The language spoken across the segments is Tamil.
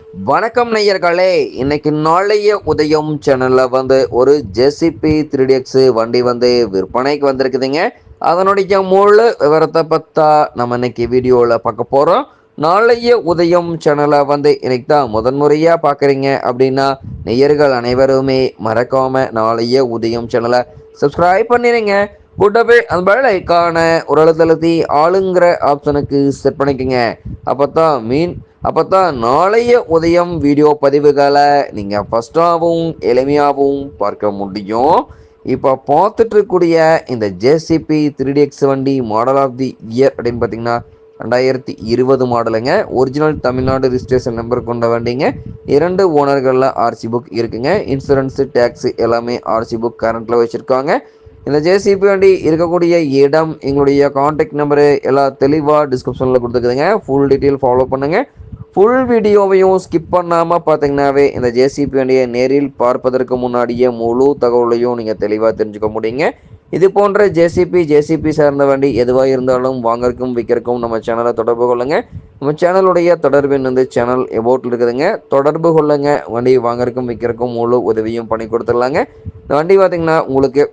வணக்கம் நேயர்களே இன்னைக்கு நாளைய உதயம் சேனல்ல வந்து ஒரு ஜெசிபி த்ரீ எக்ஸ் வண்டி வந்து விற்பனைக்கு வந்திருக்குதுங்க. அதனுடைய முழு விவரத்தை பத்தா நம்ம இன்னைக்கு வீடியோவில் பார்க்க போகிறோம் நாளைய உதயம் சேனலை வந்து இன்னைக்கு தான் முதன்முறையாக பார்க்குறீங்க அப்படின்னா நேயர்கள் அனைவருமே மறக்காம நாளைய உதயம் சேனலை சப்ஸ்கிரைப் பண்ணிடுங்க கூட்டவே அந்த பெல் ஐக்கான ஒரு அழுத்தழுத்தி ஆளுங்கிற ஆப்ஷனுக்கு செட் பண்ணிக்கோங்க. அப்போ தான் மீன் அப்போ தான் நாளைய உதயம் வீடியோ பதிவுகளை நீங்கள் ஃபஸ்ட்டாகவும் எளிமையாகவும் பார்க்க முடியும். இப்போ பார்த்துட்டு இருக்கக்கூடிய இந்த ஜேசிபி த்ரீ எக்ஸ் வண்டி மாடல் ஆஃப் தி இயர் அப்படின்னு பார்த்தீங்கன்னா ரெண்டாயிரத்தி இருபது மாடலுங்க. ஒரிஜினல் தமிழ்நாடு ரிஜிஸ்ட்ரேஷன் நம்பர் கொண்ட வண்டிங்க. இரண்டு ஓனர்களில் ஆர்சி புக் இருக்குங்க. இன்சூரன்ஸு டேக்ஸு எல்லாமே ஆர்சி புக் கரண்ட்டில் வச்சுருக்காங்க. இந்த ஜேசிபி வண்டி இருக்கக்கூடிய இடம் எங்களுடைய காண்டாக்ட் நம்பரு எல்லாம் தெளிவாக டிஸ்கிரிப்ஷனில் கொடுத்துருக்குதுங்க. ஃபுல் டீட்டெயில் ஃபாலோ பண்ணுங்கள் ஃபுல் வீடியோவையும் ஸ்கிப் பண்ணாமல் பார்த்தீங்கன்னாவே இந்த ஜேசிபி வண்டியை நேரில் பார்ப்பதற்கு முன்னாடியே முழு தகவலையும் நீங்கள் தெளிவாக தெரிஞ்சுக்க முடியுங்க. இது போன்ற ஜேசிபி ஜேசிபி சார்ந்த வண்டி எதுவாக இருந்தாலும் வாங்கறக்கும் விற்கிறக்கும் நம்ம சேனலை தொடர்பு கொள்ளுங்க. நம்ம சேனலுடைய தொடர்பு வந்து சேனல் எபோட்டில் இருக்குதுங்க. தொடர்பு கொள்ளுங்க. வண்டி வாங்கறக்கும் விற்கிறக்கும் முழு உதவியும் பண்ணி கொடுத்துடலாங்க. இந்த வண்டி பார்த்திங்கன்னா உங்களுக்கு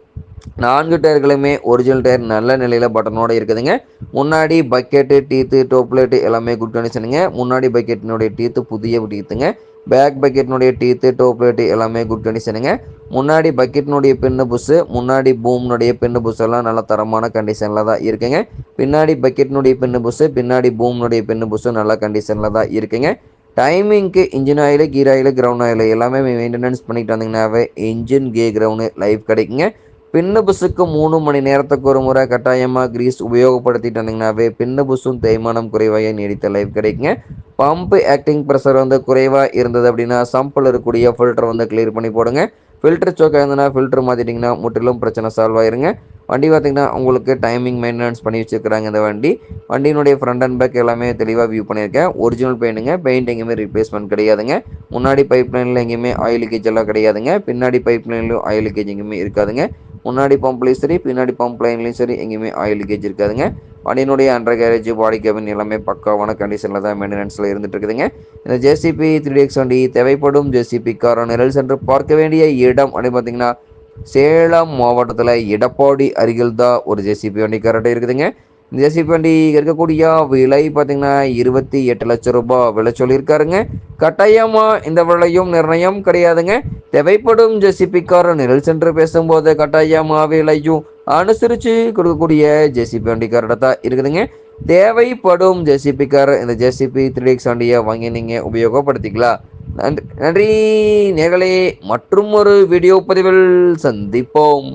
நான்கு டயர்களுமே ஒரிஜினல் டயர் நல்ல நிலையில் பட்டனோட இருக்குதுங்க. முன்னாடி பக்கெட்டு டீத்து டோப்லேட்டு எல்லாமே குட் கண்டிஷனுங்க முன்னாடி பக்கெட்டினுடைய டீத்து புதிய டீத்துங்க பேக் பக்கெட்டினுடைய டீத்து டோப்லேட்டு எல்லாமே குட் கண்டிஷனுங்க முன்னாடி பக்கெட்டினுடைய பின்னு புஸ்ஸு முன்னாடி பூம்னுடைய பின்னு புஸ் எல்லாம் நல்ல தரமான கண்டிஷனில் தான் இருக்குங்க. பின்னாடி பக்கெட்டினுடைய பின்னு புஸ்ஸு பின்னாடி பூம்னுடைய பின்னு புஸ்ஸும் நல்ல கண்டிஷனில் தான் இருக்குங்க. டைமிங்க்கு engine oil gear oil ground oil எல்லாமே மெயின்டெனன்ஸ் பண்ணிட்டு வந்தீங்கன்னாவே இன்ஜின் கே கிரவுண்டு லைஃப் கிடைக்குங்க. பின்ன புஸ்ஸுக்கு மூணு மணி நேரத்துக்கு ஒரு முறை கட்டாயமாக கிரீஸ் உபயோகப்படுத்திட்டு வந்தீங்கன்னாவே பின்ன புஸ்ஸும் தேய்மானம் குறைவாக நீடித்த லைஃப் கிடைக்குங்க. பம்பு ஆக்டிங் ப்ரெஷர் வந்து குறைவாக இருந்தது அப்படின்னா சம்பில் இருக்கக்கூடிய ஃபில்டர் வந்து கிளியர் பண்ணி போடுங்க. ஃபில்டர் சோக்காக இருந்ததுன்னா ஃபில்டர் மாற்றிட்டிங்கன்னா முற்றிலும் பிரச்சனை சால்வ் ஆயிருங்க. வண்டி பார்த்திங்கன்னா உங்களுக்கு டைமிங் மெயின்டெனன்ஸ் பண்ணி வச்சுருக்கிறாங்க இந்த வண்டி. வண்டியினுடைய ஃப்ரண்ட் அண்ட் பேக் எல்லாமே தெளிவாக வியூ பண்ணியிருக்கேன். ஒரிஜினல் பெயிண்ட்டுங்க பெயிண்ட் எங்கேயுமே ரீப்ளேஸ்மெண்ட் கிடையாதுங்க. முன்னாடி பைப் லைனில் எங்கேயுமே ஆயில் லீக்கேஜ் எல்லாம் கிடையாதுங்க. பின்னாடி பைப் லைன்லையும் ஆயில் லீக்கேஜ் எங்கேயுமே இருக்காதுங்க. முன்னாடி பம்ப்லேயும் சரி பின்னாடி பம்ப் லைன்லேயும் சரி எங்கேயுமே ஆயில் லீக்கேஜ் இருக்காதுங்க. வண்டியினுடைய அண்டர் கேரேஜ் பாடி கேபின் எல்லாமே பக்காவான கண்டிஷனில் தான் மெயின்டெனன்ஸில் இருந்துட்டு இருக்குதுங்க. இந்த ஜேசிபி த்ரீ எக்ஸ் வண்டி தேவைப்படும். ஜேசிபி கார நிரல் சென்று பார்க்க வேண்டிய இடம் அப்படின்னு பார்த்தீங்கன்னா சேலம் மாவட்டத்தில் எடப்பாடி அருகில் தான் ஒரு ஜேசிபி வண்டி கரெக்டாக இருக்குதுங்க. இந்த ஜேசிபி வண்டி இருக்கக்கூடிய விலை பார்த்தீங்கன்னா இருபத்தி எட்டு லட்சம் ரூபாய் விலை சொல்லியிருக்காருங்க. கட்டாயமாக இந்த விலையும் நிர்ணயம் கிடையாதுங்க. தேவைப்படும் ஜெசிபிக்கார நிரல் சென்று பேசும்போது கட்டாயமாக விலையும் அனுசரித்து கொடுக்கக்கூடிய ஜேசிபி வண்டிக்காரோட தான் இருக்குதுங்க. தேவைப்படும் ஜெசிபிக்கார் இந்த ஜெசிபி த்ரீ எக்ஸ் வண்டியை வாங்கி நீங்கள் உபயோகப்படுத்திக்கலாம். நன்றி நன்றி நேர்களே. மற்றும் ஒரு வீடியோ பதிவில் சந்திப்போம்.